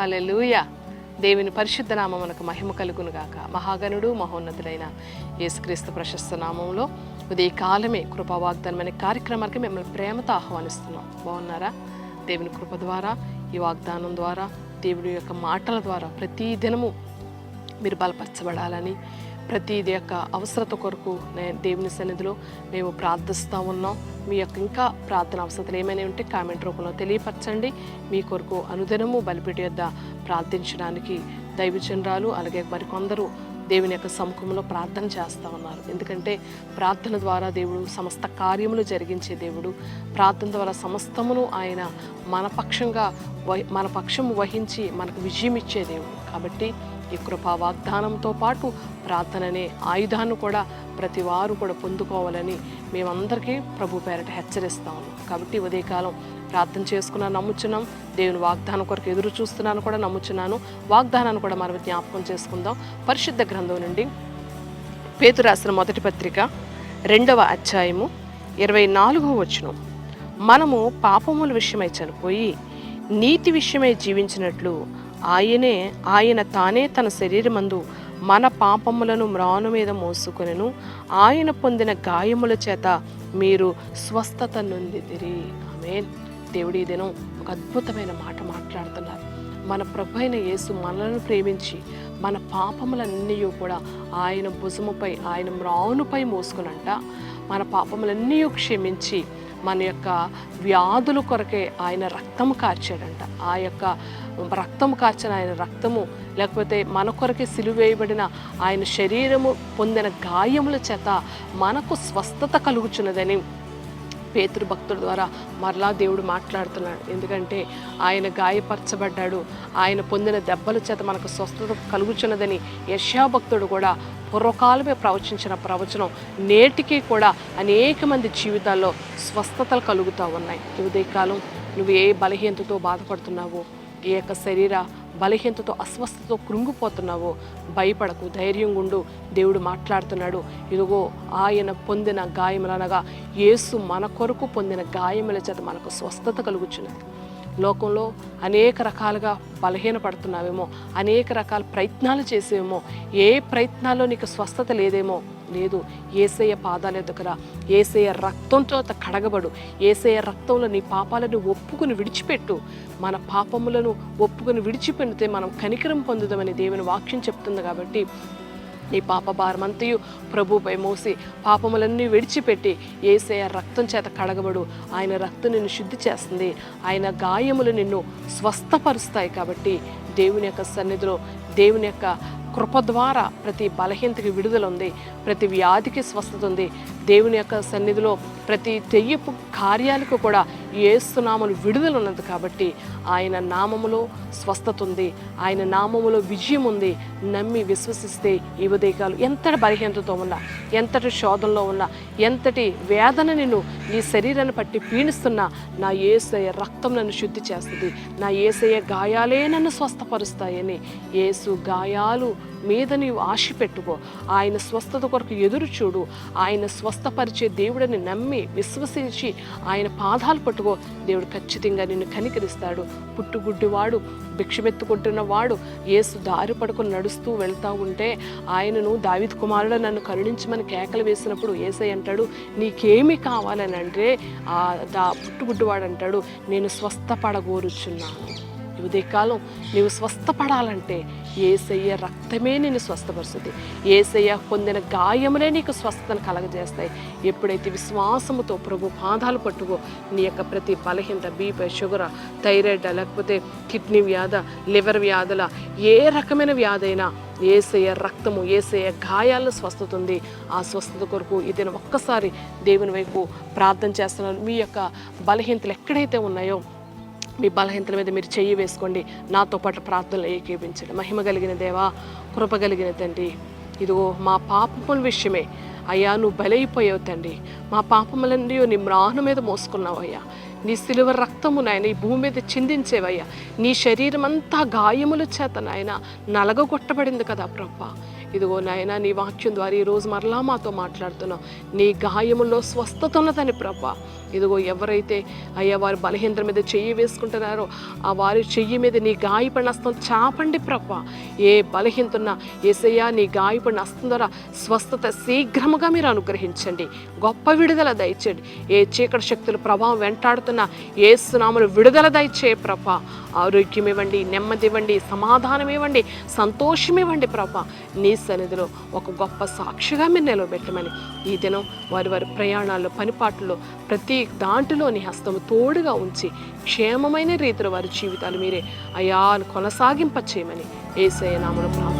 హలలుయ దేవుని పరిశుద్ధ నామమునకు మహిమ కలుగును గాక. మహాగణుడు మహోన్నతుడైన యేసుక్రీస్తు ప్రశస్త నామంలో ఉదయ కాలమే వాగ్దానం అనే కార్యక్రమానికి మిమ్మల్ని ప్రేమతో ఆహ్వానిస్తున్నాం. బాగున్నారా? దేవుని కృప ద్వారా ఈ వాగ్దానం ద్వారా దేవుడి యొక్క మాటల ద్వారా ప్రతి దినము మీరు బలపరచబడాలని ప్రతిది యొక్క అవసరత కొరకు నేను దేవుని సన్నిధిలో మేము ప్రార్థిస్తూ ఉన్నాం. మీ యొక్క ఇంకా ప్రార్థన అవసరతలు ఏమైనా ఉంటే కామెంట్ రూపంలో తెలియపరచండి. మీ కొరకు అనుదినము బలిపీఠ యొద్ద ప్రార్థించడానికి దైవజనరాలు అలాగే మరికొందరు దేవుని యొక్క సముఖంలో ప్రార్థన చేస్తూ ఉన్నారు. ఎందుకంటే ప్రార్థన ద్వారా దేవుడు సమస్త కార్యములు జరిగించే దేవుడు. ప్రార్థన ద్వారా సమస్తమును ఆయన మన పక్షంగా వహి మన పక్షం వహించి మనకు విజయం ఇచ్చే దేవుడు. కాబట్టి ఈ కృపా వాగ్దానంతో పాటు ప్రార్థన అనే ఆయుధాన్ని కూడా ప్రతి వారు కూడా పొందుకోవాలని మేమందరికీ ప్రభు పేరట హెచ్చరిస్తా ఉన్నాం కాబట్టి ఉదయకాలం ప్రార్థన చేసుకున్నాను నమ్ముచున్నాం. దేవుని వాగ్దానం కొరకు ఎదురు చూస్తున్నాను కూడా నమ్ముచున్నాను. వాగ్దానాన్ని కూడా మనం జ్ఞాపకం చేసుకుందాం. పరిశుద్ధ గ్రంథం నుండి పేతు రాసిన మొదటి పత్రిక రెండవ అధ్యాయము ఇరవై నాలుగవ వచనం. మనము పాపముల విషయమై చనిపోయి నీతి విషయమై జీవించినట్లు ఆయనే ఆయన తానే తన శరీరమందు మన పాపములను మ్రాను మీద మోసుకొనెను. ఆయన పొందిన గాయముల చేత మీరు స్వస్థత నొందిదిరి ఆమెన్. దేవుడి ఈ దినం ఒక అద్భుతమైన మాట మాట్లాడుతున్నారు. మన ప్రభు అయిన యేసు మనలను ప్రేమించి మన పాపములన్నీ కూడా ఆయన భుజముపై ఆయన మ్రానుపై మోసుకునంట. మన పాపములన్నీ క్షమించి మన యొక్క వ్యాధుల కొరకే ఆయన రక్తము కార్చాడంట. ఆ యొక్క రక్తము కార్చిన ఆయన రక్తము లేకపోతే మన కొరకే సిలువేయబడిన ఆయన శరీరము పొందిన గాయముల చేత మనకు స్వస్థత కలుగుచున్నదని పేతురు ద్వారా మరలా దేవుడు మాట్లాడుతున్నాడు. ఎందుకంటే ఆయన గాయపరచబడ్డాడు. ఆయన పొందిన దెబ్బల చేత మనకు స్వస్థత కలుగుచున్నదని యశా భక్తుడు కూడా పూర్వకాలమే ప్రవచించిన ప్రవచనం నేటికి కూడా అనేక మంది జీవితాల్లో స్వస్థతలు కలుగుతూ ఉన్నాయి. ఉదయకాలం నువ్వు ఏ బలహీనతతో బాధపడుతున్నావో ఏ యొక్క శరీర బలహీనతతో అస్వస్థతతో కృంగిపోతున్నావో భయపడకు ధైర్యం ఉండు. దేవుడు మాట్లాడుతున్నాడు ఇదిగో ఆయన పొందిన గాయములనగా యేసు మన కొరకు పొందిన గాయముల చేత మనకు స్వస్థత కలుగుచున్నది. లోకంలో అనేక రకాలుగా బలహీనపడుతున్నావేమో అనేక రకాల ప్రయత్నాలు చేసేవేమో ఏ ప్రయత్నాల్లో నీకు స్వస్థత లేదేమో లేదు. ఏసయ్య పాదాల దగ్గర ఏసయ్య రక్తంతో కడగబడు. ఏసయ్య రక్తంలో నీ పాపాలను ఒప్పుకుని విడిచిపెట్టు. మన పాపములను ఒప్పుకుని విడిచిపెడితే మనం కనికరం పొందుదామని దేవుని వాక్యం చెప్తుంది కాబట్టి నీ పాప భారమంతయు ప్రభుపై మోసి పాపములన్నీ విడిచిపెట్టి ఏసయ రక్తం చేత కడగబడు. ఆయన రక్తం నిన్ను శుద్ధి చేస్తుంది. ఆయన గాయములు నిన్ను స్వస్థపరుస్తాయి కాబట్టి దేవుని యొక్క సన్నిధిలో దేవుని యొక్క కృప ద్వారా ప్రతి బలహీనతకి విడుదల ఉంది ప్రతి వ్యాధికి స్వస్థత ఉంది దేవుని యొక్క సన్నిధిలో ప్రతి తెయ్యపు కార్యాలకు కూడా ఏసునామలు విడుదల ఉన్నది కాబట్టి ఆయన నామములో స్వస్థత ఉంది ఆయన నామములో విజయం ఉంది నమ్మి విశ్వసిస్తే ఈ ఉదయకాలు ఎంతటి బలహీనతతో ఉన్నా ఎంతటి శోధనలో ఉన్నా ఎంతటి వేదన నేను నీ శరీరాన్ని పట్టి పీణిస్తున్నా నా ఏసయ రక్తం నన్ను శుద్ధి చేస్తుంది నా ఏసయ గాయాలే నన్ను స్వస్థపరుస్తాయని ఏసు గాయాలు మీద నీవు ఆశ పెట్టుకో. ఆయన స్వస్థత కొరకు ఎదురు చూడు. ఆయన స్వస్థపరిచే దేవుడిని నమ్మి విశ్వసించి ఆయన పాదాలు పట్టుకో. దేవుడు ఖచ్చితంగా నిన్ను కనికరిస్తాడు. పుట్టుగుడ్డివాడు భిక్షమెత్తుకుంటున్న వాడు ఏసు దారి పడుకుని నడుస్తూ వెళ్తూ ఉంటే ఆయనను దావిద్ కుమారుడు నన్ను కరుణించమని కేకలు వేసినప్పుడు ఏసై అంటాడు నీకేమి కావాలని అంటే ఆ దా పుట్టుగుడ్డివాడు అంటాడు నేను స్వస్థపడగోరుచున్నాను. ఈ ఉదయకాలం నీవు స్వస్థపడాలంటే ఏసయ్య రక్తమే నేను స్వస్థపరుస్తుంది. ఏసయ్య పొందిన గాయములే నీకు స్వస్థతను కలగజేస్తాయి. ఎప్పుడైతే విశ్వాసముతో ప్రభు పాదాలు పట్టుకో నీ యొక్క ప్రతి బలహీనత బీపీ షుగర్ థైరాయిడ్ లేకపోతే కిడ్నీ వ్యాధ లివర్ వ్యాధుల ఏ రకమైన వ్యాధైనా ఏసయ్య రక్తము ఏసయ్య గాయాలు స్వస్థత ఉంది ఆ స్వస్థత కొరకు ఇదిన ఒక్కసారి దేవుని వైపు ప్రార్థన చేస్తున్నాను. మీ యొక్క బలహీనతలు ఎక్కడైతే ఉన్నాయో మీ బలహీనతల మీద మీరు చెయ్యి వేసుకోండి. నాతో పాటు ప్రార్థనలు ఏకీపించండి మహిమ కలిగిన దేవా కృప కలిగిన తండ్రి ఇదిగో మా పాపముల విషయమే. అయ్యా నువ్వు బలైపోయావు తండ్రి. మా పాపములన్నీ నీ మ్రాను మీద మోసుకున్నావు అయ్యా. నీ సిలువ రక్తము నాయన ఈ భూమి మీద చిందించేవయ్యా నీ శరీరం అంతా గాయముల చేత నాయన నలగగొట్టబడింది కదా ప్రభా. ఇదిగో నాయన నీ వాక్యం ద్వారా ఈరోజు మరలా మాతో మాట్లాడుతున్నావు. నీ గాయముల్లో స్వస్థత ఉన్నదని ప్రభా. ఇదిగో ఎవరైతే అయ్యా వారి బలహీనత మీద చెయ్యి వేసుకుంటున్నారో ఆ వారి చెయ్యి మీద నీ గాయపడిన అస్తం చాపండి ప్రభా. ఏ బలహీనతున్నా ఏసయ్యా నీ గాయపడిన అస్తం ద్వారా స్వస్థత శీఘ్రముగా మీరు అనుగ్రహించండి. గొప్ప విడుదల దయచేయండి. ఏ చీకటి శక్తుల ప్రభావం వెంటాడుతున్న ఏ సునాములు విడుదల దయచే ప్రభా. ఆరోగ్యం ఇవ్వండి నెమ్మది ఇవ్వండి సమాధానం ఇవ్వండి సంతోషం ఇవ్వండి ప్రభా. నీ సన్నిధిలో ఒక గొప్ప సాక్షిగా మీరు నిలవబెట్టమని. ఈ దినం వారి వారి ప్రయాణాల్లో పనిపాట్లలో ప్రతి దాంట్లో నీ హస్తము తోడుగా ఉంచి క్షేమమైన రీతిలో వారి జీవితాలు మీరే అయా కొనసాగింప చేయమని ఏసయ నామను ప్రార్థన